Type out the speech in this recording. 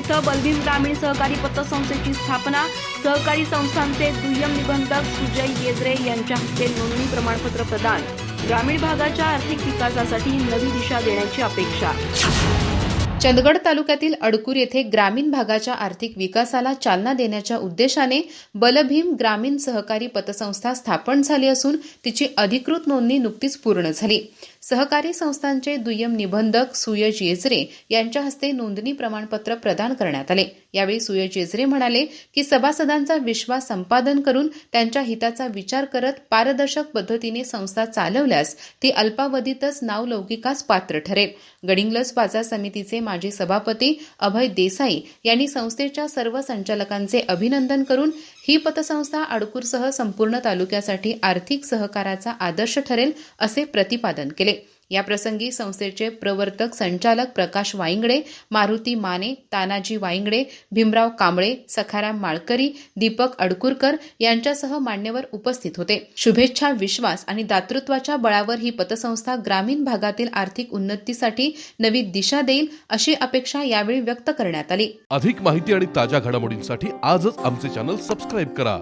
इथं बलभीम ग्रामीण सहकारी पतसंस्थेची स्थापना. सहकारी संस्थांचे दुय्यम निबंधक सुजय येजरे यांच्या हस्ते नोंदणी प्रमाणपत्र प्रदान. ग्रामीण भागाच्या आर्थिक विकासासाठी नवी दिशा देण्याची अपेक्षा. चंदगड तालुक्यातील अडकूर येथे ग्रामीण भागाच्या आर्थिक विकासाला चालना देण्याच्या उद्देशाने बलभीम ग्रामीण सहकारी पतसंस्था स्थापन झाली असून तिची अधिकृत नोंदणी नुकतीच पूर्ण झाली. सहकारी संस्थांचे दुय्यम निबंधक सुयज येजरे यांच्या हस्ते नोंदणी प्रमाणपत्र प्रदान करण्यात आले. यावेळी सुयज येजरे म्हणाले की सभासदांचा विश्वास संपादन करून त्यांच्या हिताचा विचार करत पारदर्शक पद्धतीने संस्था चालवल्यास ती अल्पावधीतच नावलौकिकास पात्र ठरेल. गडिंग्लज बाजार समितीचे माजी सभापती अभय देसाई यांनी संस्थेच्या सर्व संचालकांचे अभिनंदन करून ही पतसंस्था अडकूरसह संपूर्ण तालुक्यासाठी आर्थिक सहकाराचा आदर्श ठरेल असे प्रतिपादन केले. याप्रसंगी संस्थेचे प्रवर्तक संचालक प्रकाश वाईंगडे मारुती माने तानाजी वाईंगडे भीमराव कांबळे सखाराम माळकरी दीपक अडकुरकर यांच्यासह मान्यवर उपस्थित होते. शुभेच्छा विश्वास आणि दातृत्वाच्या बळावर ही पतसंस्था ग्रामीण भागातील आर्थिक उन्नतीसाठी नवी दिशा देईल अशी अपेक्षा यावेळी व्यक्त करण्यात आली. अधिक माहिती आणि ताज्या घडामोडींसाठी आजच आमचे चॅनल सबस्क्राईब करा.